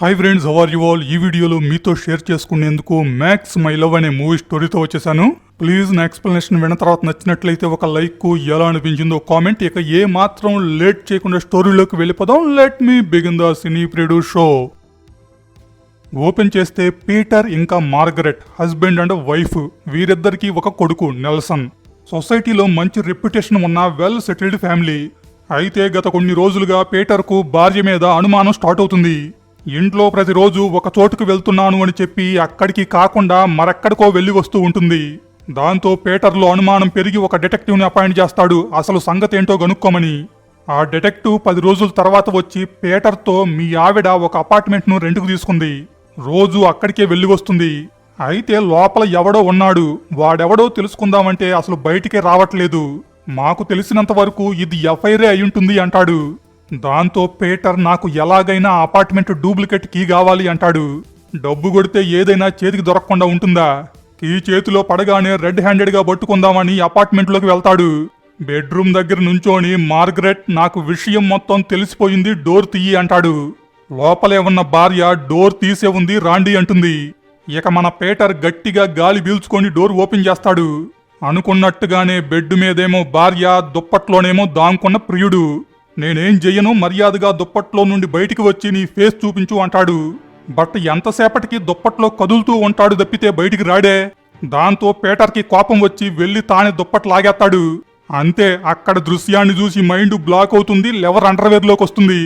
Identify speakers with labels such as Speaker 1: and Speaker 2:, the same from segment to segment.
Speaker 1: Hi friends how are you all ఈ వీడియోలో మీతో షేర్ చేసుకునేందుకు మ్యాక్స్ మై లవ్ అనే మూవీ స్టోరీతో వచ్చేసాను. ప్లీజ్ నా ఎక్స్ప్లెనేషన్ విన్న తర్వాత నచ్చినట్లయితే ఒక లైక్ ఎలా అనిపించిందో కామెంట్ ఇక ఏ మాత్రం లేట్ చేయకుండా స్టోరీలోకి వెళ్ళిపోదాం. లెట్ మీ బిగిన్ ద సినీ ప్రిడు షో ఓపెన్ చేస్తే పీటర్ ఇంకా మార్గరెట్ హస్బెండ్ అండ్ వైఫ్ వీరిద్దరికీ ఒక కొడుకు నెల్సన్ సొసైటీలో మంచి రెప్యుటేషన్ ఉన్న వెల్ సెటిల్డ్ ఫ్యామిలీ అయితే గత కొన్ని రోజులుగా పీటర్కు భార్య మీద అనుమానం స్టార్ట్ అవుతుంది. ఇంట్లో ప్రతిరోజు ఒక చోటుకు వెళ్తున్నాను అని చెప్పి అక్కడికి కాకుండా మరెక్కడికో వెళ్ళి వస్తూ ఉంటుంది. దాంతో పీటర్లో అనుమానం పెరిగి ఒక డిటెక్టివ్ని అపాయింట్ చేస్తాడు. అసలు సంగతి ఏంటో కనుక్కోమని ఆ డిటెక్టివ్ పది రోజుల తర్వాత వచ్చి పీటర్తో మీ ఆవిడ ఒక అపార్ట్మెంట్ను రెంట్కు తీసుకుంది. రోజు అక్కడికే వెళ్ళి వస్తుంది. అయితే లోపల ఎవడో ఉన్నాడు. వాడెవడో తెలుసుకుందామంటే అసలు బయటికే రావట్లేదు. మాకు తెలిసినంత వరకు ఇది ఎఫ్ఐఆర్ అయ్యుంటుంది అంటాడు. దాంతో పీటర్ నాకు ఎలాగైనా అపార్ట్మెంట్ డూప్లికేట్ కీ కావాలి అంటాడు. డబ్బు కొడితే ఏదైనా చేతికి దొరకకుండా ఉంటుందా? కీ చేతిలో పడగానే రెడ్ హ్యాండెడ్గా పట్టుకుందామని అపార్ట్మెంట్లోకి వెళ్తాడు. బెడ్రూమ్ దగ్గర నుంచోని మార్గరెట్ నాకు విషయం మొత్తం తెలిసిపోయింది డోర్ తీయి అంటాడు. లోపలే ఉన్న భార్య డోర్ తీసే ఉంది రాండి అంటుంది. ఇక మన పేటర్ గట్టిగా గాలి పీల్చుకొని డోర్ ఓపెన్ చేస్తాడు. అనుకున్నట్టుగానే బెడ్ మీదేమో భార్య దుప్పట్లోనేమో దాంకున్న ప్రియుడు. నేనేం చెయ్యను మర్యాదగా దుప్పట్లో నుండి బయటికి వచ్చి నీ ఫేస్ చూపించు అంటాడు. బట్ ఎంతసేపటికి దుప్పట్లో కదులుతూ ఉంటాడు తప్పితే బయటికి రాడే. దాంతో పేటర్కి కోపం వచ్చి వెళ్ళి తానే దుప్పట్ లాగేస్తాడు. అంతే అక్కడ దృశ్యాన్ని చూసి మైండ్ బ్లాక్ అవుతుంది లెవర్ అండర్వేర్లోకి వస్తుంది.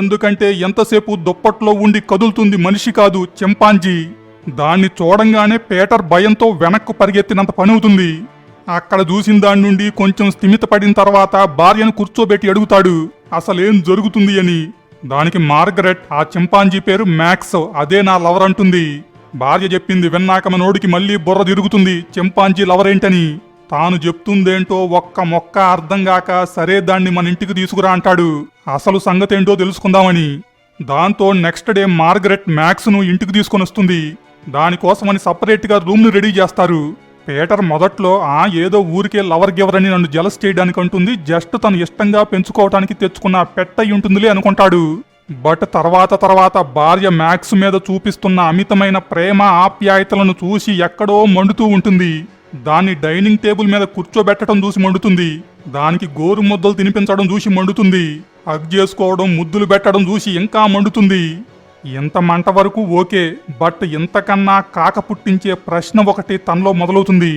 Speaker 1: ఎందుకంటే ఎంతసేపు దుప్పట్లో ఉండి కదులుతుంది మనిషి కాదు చింపాంజీ. దాన్ని చూడంగానే పేటర్ భయంతో వెనక్కు పరిగెత్తినంత పని అవుతుంది. అక్కడ చూసిన దాని నుండి కొంచెం స్థిమితపడిన తర్వాత భార్యను కూర్చోబెట్టి అడుగుతాడు అసలేం జరుగుతుంది అని? దానికి మార్గరెట్ ఆ చింపాంజీ పేరు మ్యాక్స్ అదే నా లవర్ అంటుంది. భార్య చెప్పింది విన్నాక మనోడికి మళ్ళీ బుర్ర తిరుగుతుంది చింపాంజీ లవర్ ఏంటని? తాను చెప్తుందేంటో ఒక్క మొక్క అర్థం కాక సరే దాన్ని మన ఇంటికి తీసుకురా అంటాడు. అసలు సంగతేంటో తెలుసుకుందామని. దాంతో నెక్స్ట్ డే మార్గరెట్ మ్యాక్స్ను ఇంటికి తీసుకొని వస్తుంది దానికోసమని సపరేట్గా రూమ్ను రెడీ చేస్తారు. పీటర్ మొదట్లో ఆ ఏదో ఊరికే లవర్ గివర్ అని నన్ను జలస్ చేయడానికి అంటుంది జస్ట్ తను ఇష్టంగా పెంచుకోవటానికి తెచ్చుకున్న పెట్ట అయి ఉంటుందిలే అనుకుంటాడు. బట్ తర్వాత తర్వాత భార్య మ్యాక్స్ మీద చూపిస్తున్న అమితమైన ప్రేమ ఆప్యాయతలను చూసి ఎక్కడో మండుతూ ఉంటుంది. దాన్ని డైనింగ్ టేబుల్ మీద కూర్చోబెట్టడం చూసి మండుతుంది. దానికి గోరు ముద్దలు తినిపించడం చూసి మండుతుంది. హగ్ చేసుకోవడం ముద్దులు పెట్టడం చూసి ఇంకా మండుతుంది. ఇంత మంట వరకు ఓకే బట్ ఇంతకన్నా కాక పుట్టించే ప్రశ్న ఒకటి తనలో మొదలవుతుంది.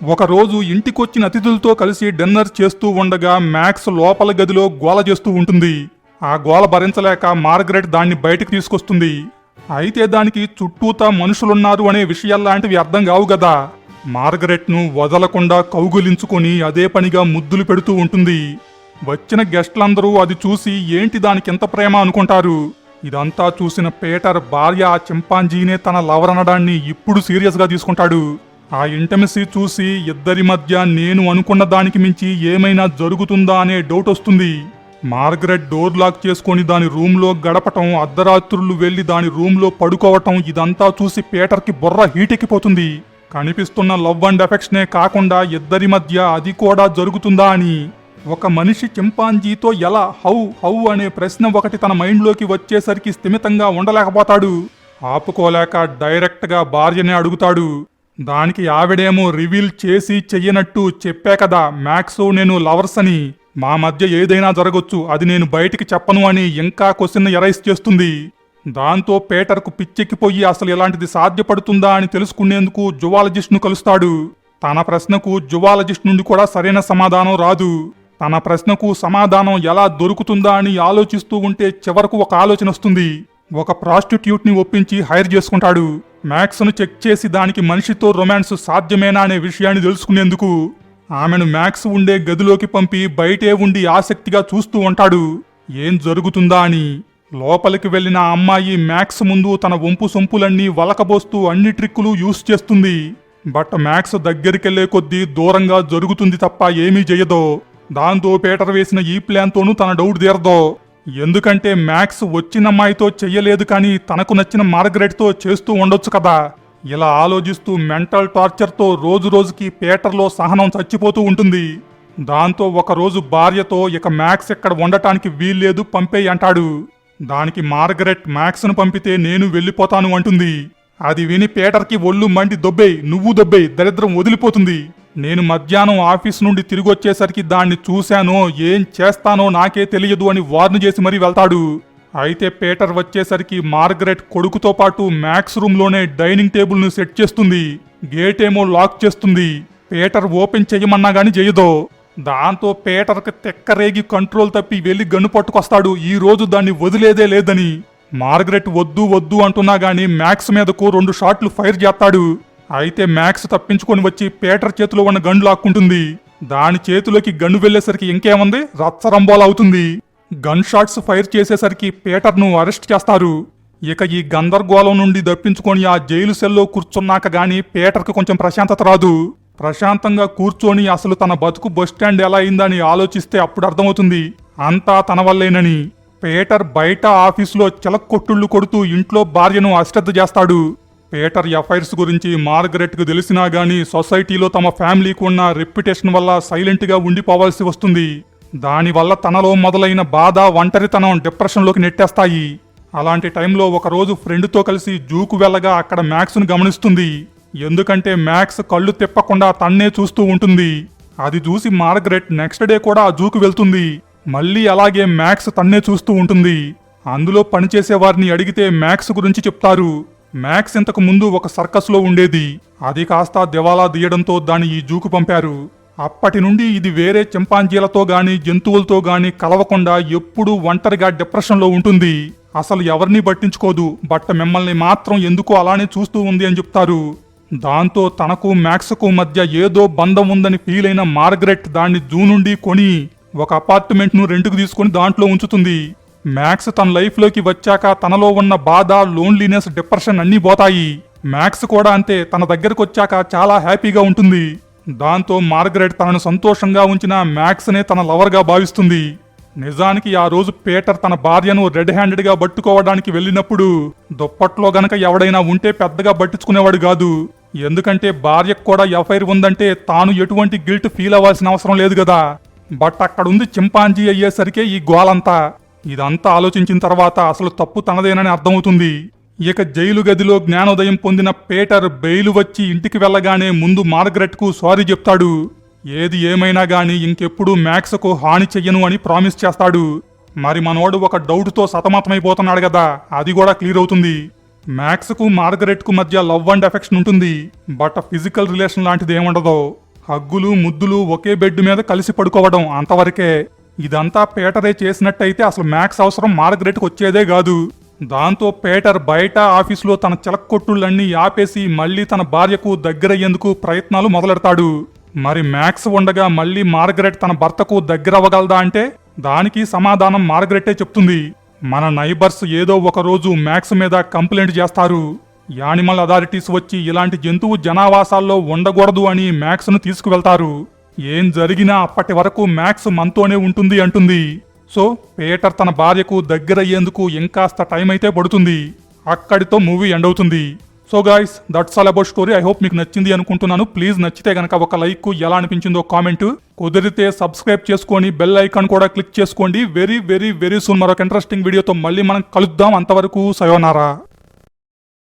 Speaker 1: ఒకరోజు ఇంటికొచ్చిన అతిథులతో కలిసి డిన్నర్ చేస్తూ ఉండగా మ్యాక్స్ లోపల గదిలో గోల చేస్తూ ఉంటుంది. ఆ గోల భరించలేక మార్గరెట్ దాన్ని బయటకు తీసుకొస్తుంది. అయితే దానికి చుట్టూతా మనుషులున్నారు అనే విషయాల్లాంటివి అర్థం కావు కదా మార్గరెట్ను వదలకుండా కౌగులించుకొని అదే పనిగా ముద్దులు పెడుతూ ఉంటుంది. వచ్చిన గెస్ట్లందరూ అది చూసి ఏంటి దానికింత ప్రేమ అనుకుంటారు? ఇదంతా చూసిన పీటర్ భార్య ఆ చింపాంజీనే తన లవర్ అనడాన్ని ఇప్పుడు సీరియస్గా తీసుకుంటాడు. ఆ ఇంటమిసీ చూసి ఇద్దరి మధ్య నేను అనుకున్న దానికి మించి ఏమైనా జరుగుతుందా అనే డౌట్ వస్తుంది. మార్గరెట్ డోర్ లాక్ చేసుకొని దాని రూమ్లో గడపటం అర్ధరాత్రులు వెళ్ళి దాని రూమ్లో పడుకోవటం ఇదంతా చూసి పీటర్కి బుర్ర హీటెక్కిపోతుంది. కనిపిస్తున్న లవ్ అండ్ ఎఫెక్షనే కాకుండా ఇద్దరి మధ్య అది కూడా జరుగుతుందా అని ఒక మనిషి చింపాంజీతో ఎలా హౌ హౌ అనే ప్రశ్న ఒకటి తన మైండ్లోకి వచ్చేసరికి స్థిమితంగా ఉండలేకపోతాడు. ఆపుకోలేక డైరెక్ట్గా భార్యనే అడుగుతాడు. దానికి ఆవిడేమో రివీల్ చేసి చెయ్యనట్టు చెప్పే కదా మ్యాక్స్ నేను లవర్స్ అని. మా మధ్య ఏదైనా జరగొచ్చు అది నేను బయటికి చెప్పను అని ఇంకా క్వశ్చన్ ఎరైజ్ చేస్తుంది. దాంతో పేటర్కు పిచ్చెక్కిపోయి అసలు ఇలాంటిది సాధ్యపడుతుందా అని తెలుసుకునేందుకు జువాలజిస్ట్ను కలుస్తాడు. తన ప్రశ్నకు జువాలజిస్ట్ నుండి కూడా సరైన సమాధానం రాదు. తన ప్రశ్నకు సమాధానం ఎలా దొరుకుతుందా అని ఆలోచిస్తూ ఉంటే చివరకు ఒక ఆలోచన వస్తుంది. ఒక ప్రాస్టిట్యూట్ని ఒప్పించి హైర్ చేసుకుంటాడు. మ్యాక్స్ను చెక్ చేసి దానికి మనిషితో రొమాన్స్ సాధ్యమేనా అనే విషయాన్ని తెలుసుకునేందుకు ఆమెను మ్యాక్స్ ఉండే గదిలోకి పంపి బయటే ఉండి ఆసక్తిగా చూస్తూ ఉంటాడు. ఏం జరుగుతుందా అని. లోపలికి వెళ్ళిన అమ్మాయి మ్యాక్స్ ముందు తన వంపు సొంపులన్నీ వలకబోస్తూ అన్ని ట్రిక్కులు యూస్ చేస్తుంది. బట్ మ్యాక్స్ దగ్గరికెళ్ళే కొద్దీ దూరంగా జరుగుతుంది తప్ప ఏమీ చేయదో దాంతో పీటర్ వేసిన ఈ ప్లాన్తోనూ తన డౌట్ తీరదో. ఎందుకంటే మ్యాక్స్ వచ్చిన అమ్మాయితో చెయ్యలేదు కానీ తనకు నచ్చిన మార్గరెట్తో చేస్తూ ఉండొచ్చు కదా. ఇలా ఆలోచిస్తూ మెంటల్ టార్చర్తో రోజు రోజుకి పీటర్లో సహనం చచ్చిపోతూ ఉంటుంది. దాంతో ఒకరోజు భార్యతో ఇక మ్యాక్స్ ఇక్కడ ఉండటానికి వీల్లేదు పంపేయి అంటాడు. దానికి మార్గరెట్ మ్యాక్స్ను పంపితే నేను వెళ్ళిపోతాను అంటుంది. అది విని పీటర్కి ఒళ్ళు మండి దొబ్బేయ్ నువ్వు దొబ్బేయ్ దరిద్రం వదిలిపోతుంది. నేను మధ్యాహ్నం ఆఫీస్ నుండి తిరిగి వచ్చేసరికి దాన్ని చూశానో ఏం చేస్తానో నాకే తెలియదు అని వార్న్ చేసి మరీ వెళ్తాడు. అయితే పీటర్ వచ్చేసరికి మార్గరెట్ కొడుకుతో పాటు మ్యాక్స్ రూమ్లోనే డైనింగ్ టేబుల్ను సెట్ చేస్తుంది. గేట్ ఏమో లాక్ చేస్తుంది. పీటర్ ఓపెన్ చేయమన్నా గాని చేయదో. దాంతో పీటర్కి తెక్కరేగి కంట్రోల్ తప్పి వెళ్ళి గన్ను పట్టుకొస్తాడు. ఈ రోజు దాన్ని వదిలేదే లేదని. మార్గరెట్ వద్దు వద్దు అంటున్నా గాని మ్యాక్స్ మీదకు రెండు షాట్లు ఫైర్ చేస్తాడు. అయితే మ్యాక్స్ తప్పించుకొని వచ్చి పీటర్ చేతిలో ఉన్న గన్ను లాక్కుంటుంది. దాని చేతిలోకి గన్ను వెళ్ళేసరికి ఇంకేముంది? రచ్చరంబోలు అవుతుంది. గన్ షాట్స్ ఫైర్ చేసేసరికి పీటర్ను అరెస్ట్ చేస్తారు. ఇక ఈ గందరగోళం నుండి దప్పించుకొని ఆ జైలు సెల్లో కూర్చున్నాక గాని పేటర్కు కొంచెం ప్రశాంతత రాదు. ప్రశాంతంగా కూర్చొని అసలు తన బతుకు బస్టాండ్ ఎలా అయిందని ఆలోచిస్తే అప్పుడు అర్థమవుతుంది. అంతా తన వల్లేనని. పీటర్ బయట ఆఫీసులో చిలక్కొట్టుళ్ళు కొడుతూ ఇంట్లో భార్యను అశ్రద్ధ చేస్తాడు. పీటర్ ఎఫైర్స్ గురించి మార్గరెట్కు తెలిసినా గానీ సొసైటీలో తమ ఫ్యామిలీకి ఉన్న రెప్యుటేషన్ వల్ల సైలెంట్గా ఉండిపోవాల్సి వస్తుంది. దానివల్ల తనలో మొదలైన బాధ ఒంటరితనం డిప్రెషన్లోకి నెట్టేస్తాయి. అలాంటి టైంలో ఒకరోజు ఫ్రెండ్తో కలిసి జూకు వెళ్ళగా అక్కడ మ్యాక్స్ను గమనిస్తుంది. ఎందుకంటే మ్యాక్స్ కళ్ళు తిప్పకుండా తన్నే చూస్తూ ఉంటుంది. అది చూసి మార్గరెట్ నెక్స్ట్ డే కూడా ఆ జూకు వెళ్తుంది. మళ్ళీ అలాగే మ్యాక్స్ తన్నే చూస్తూ ఉంటుంది. అందులో పనిచేసే వారిని అడిగితే మ్యాక్స్ గురించి చెప్తారు. మ్యాక్స్ ఇంతకు ముందు ఒక సర్కస్లో ఉండేది. అది కాస్త దివాలా తీయడంతో దాన్ని ఈ జూకు పంపారు. అప్పటి నుండి ఇది వేరే చింపాంజీలతో గాని జంతువులతో గాని కలవకుండా ఎప్పుడూ ఒంటరిగా డిప్రెషన్లో ఉంటుంది. అసలు ఎవరిని పట్టించుకోదు. బట్ మిమ్మల్ని మాత్రం ఎందుకు అలానే చూస్తూ ఉంది అని చెప్తారు. దాంతో తనకు మ్యాక్స్కు మధ్య ఏదో బంధం ఉందని ఫీల్ అయిన మార్గరెట్ దాన్ని జూ నుండి కొని ఒక అపార్ట్మెంట్ను రెంట్కు తీసుకొని దాంట్లో ఉంచుతుంది. మ్యాక్స్ తన లైఫ్లోకి వచ్చాక తనలో ఉన్న బాధ లోన్లీనెస్ డిప్రెషన్ అన్నీ పోతాయి. మ్యాక్స్ కూడా అంతే తన దగ్గరకు వచ్చాక చాలా హ్యాపీగా ఉంటుంది. దాంతో మార్గరెట్ తనను సంతోషంగా ఉంచిన మ్యాక్స్నే తన లవర్గా భావిస్తుంది. నిజానికి ఆ రోజు పీటర్ తన భార్యను రెడ్ హ్యాండెడ్గా పట్టుకోవడానికి వెళ్ళినప్పుడు దుప్పట్లో గనక ఎవడైనా ఉంటే పెద్దగా పట్టించుకునేవాడు కాదు. ఎందుకంటే భార్యకు కూడా ఎఫ్ఐఆర్ ఉందంటే తాను ఎటువంటి గిల్ట్ ఫీల్ అవ్వాల్సిన అవసరం లేదు కదా. బట్ అక్కడుంది చింపాంజీ అయ్యేసరికే ఈ గోలంతా. ఇదంతా ఆలోచించిన తర్వాత అసలు తప్పు తనదేనని అర్థమవుతుంది. ఇక జైలు గదిలో జ్ఞానోదయం పొందిన పేటర్ బెయిలు వచ్చి ఇంటికి వెళ్ళగానే ముందు మార్గరెట్కు సారీ చెప్తాడు. ఏది ఏమైనా గాని ఇంకెప్పుడు మ్యాక్స్కు హాని చెయ్యను అని ప్రామిస్ చేస్తాడు. మరి మనోడు ఒక డౌట్తో సతమతమైపోతున్నాడు కదా అది కూడా క్లియర్ అవుతుంది. మ్యాక్స్కు మార్గరెట్కు మధ్య లవ్ అండ్ ఎఫెక్షన్ ఉంటుంది. బట్ ఫిజికల్ రిలేషన్ లాంటిది ఏముండదు హగ్గులు ముద్దులు ఒకే బెడ్ మీద కలిసి పడుకోవడం అంతవరకే. ఇదంతా పేటరే చేసినట్టయితే అసలు మ్యాక్స్ అవసరం మార్గరెట్కి వచ్చేదే కాదు. దాంతో పేటర్ బయట ఆఫీసులో తన చిలక్కొట్టుళ్ళన్నీ ఆపేసి మళ్ళీ తన భార్యకు దగ్గరయ్యేందుకు ప్రయత్నాలు మొదలెడతాడు. మరి మ్యాక్స్ ఉండగా మళ్ళీ మార్గరెట్ తన భర్తకు దగ్గరవ్వగలదా అంటే? దానికి సమాధానం మార్గరెట్టే చెప్తుంది. మన నైబర్స్ ఏదో ఒక రోజు మ్యాక్స్ మీద కంప్లైంట్ చేస్తారు. యానిమల్ అథారిటీస్ వచ్చి ఇలాంటి జంతువు జనావాసాల్లో ఉండకూడదు అని మ్యాక్స్ను తీసుకువెళ్తారు. ఏం జరిగినా అప్పటి వరకు మ్యాక్స్ మనతోనే ఉంటుంది అంటుంది. సో పేటర్ తన భార్యకు దగ్గరయ్యేందుకు ఇంకాస్త టైం అయితే పడుతుంది. అక్కడితో మూవీ ఎండ్ అవుతుంది. So guys that's all about story I hope మీకు నచ్చింది అనుకుంటున్నాను. ప్లీజ్ నచ్చితే గనక ఒక లైక్ ఎలా అనిపించిందో కామెంట్. కుదిరితే సబ్స్క్రైబ్ చేసుకొని బెల్ ఐకాన్ కూడా క్లిక్ చేసుకోండి. వెరీ వెరీ వెరీ సూన్ మరొక ఇంట్రెస్టింగ్ వీడియోతో మళ్ళీ మనం కలుద్దాం. అంతవరకు సయోనారా